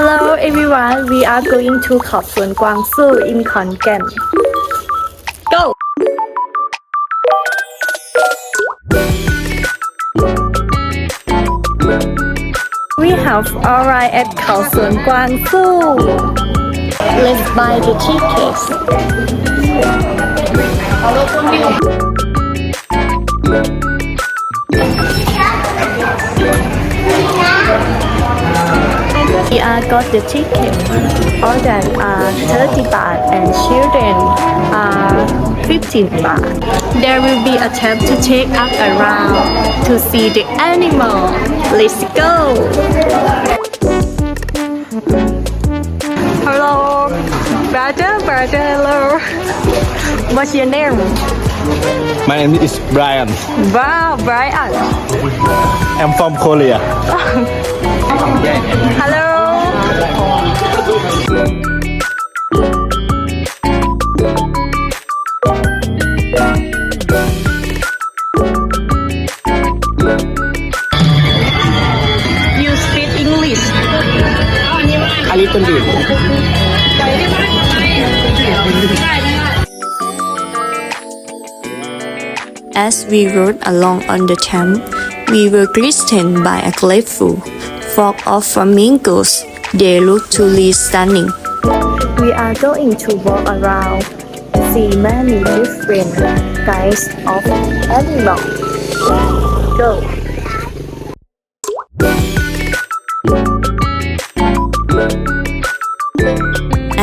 Hello everyone, we are going to Khao Sun Guangsu in Khon Kaen. Go! We have arrived at Khao Sun Guangsu. Let's buy the tickets. We are got the ticket. All that are 30 baht and children are 15 baht. There will be a tab to take up around to see the animal. Let's go. Hello, brother, brother, hello. What's your name? My name is Brian. Wow, Brian. I'm from Korea. Hello. As we rode along on the Thames, we were greeted by a grateful flock of flamingos. They looked truly stunning. We are going to walk around, see many different kinds of animals. Go.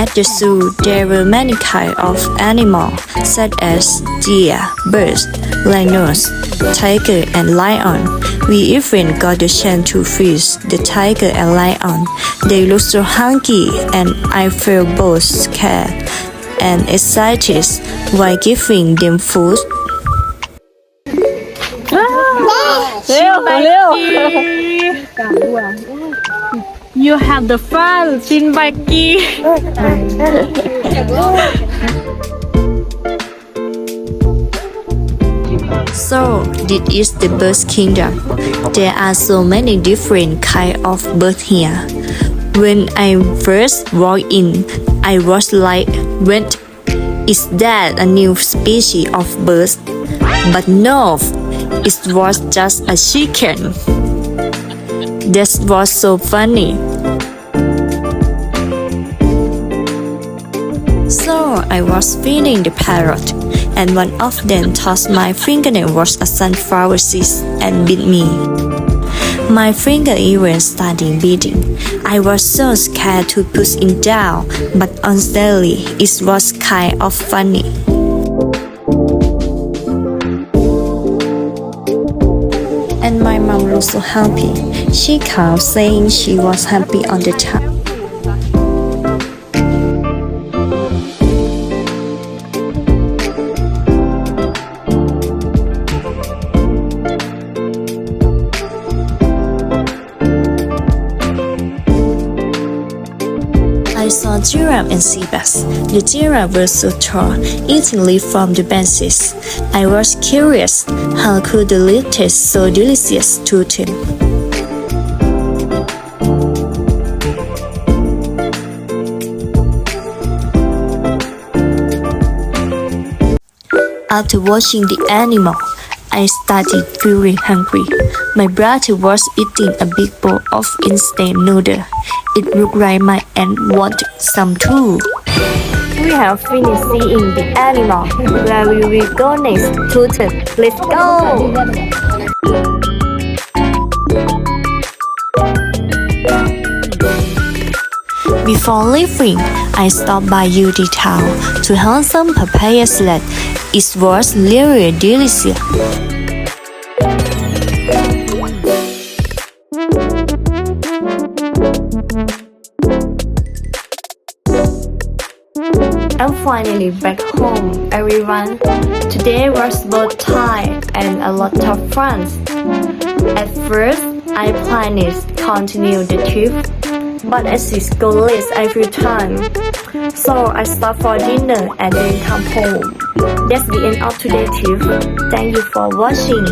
At the zoo, there were many kinds of animals, such as deer, birds, rhinos, tiger, and lion. We even got the chance to fish the tiger and lion. They looked so hungry, and I felt both scared and excited while giving them food. เร็วเร็ว You have the fun, Shinbaki. so, this is the bird kingdom. There are so many different kind of birds here. When I first walked in, I was like, "When? Is that a new species of bird?" But no, it was just a chicken. That was so funny. So I was feeding the parrot, and one of them thought my fingernail was a sunflower seed and bit me. My finger even started bleeding. I was so scared to push it down, but honestly, it was kind of funny. My mom was so happy. She called saying she was happy on the time. I saw giraffe and sea bass. The giraffe was so tall, eating leaf from the branches. I was curious, how could the leaf taste so delicious to them? After watching the animal, I started feeling hungry. My brother was eating a big bowl of instant noodle. It looked like my aunt wanted some too. We have finished seeing the animal. Where will we go next? Tutor, let's go! Before leaving, I stopped by UD Town to have some papaya salad. It was really delicious. I'm finally back home, everyone. Today was both tired and a lot of fun. At first, I planned to continue the trip, but as it's go late every time. So I stop for dinner and then come home. That's the end of today's trip. Thank you for watching.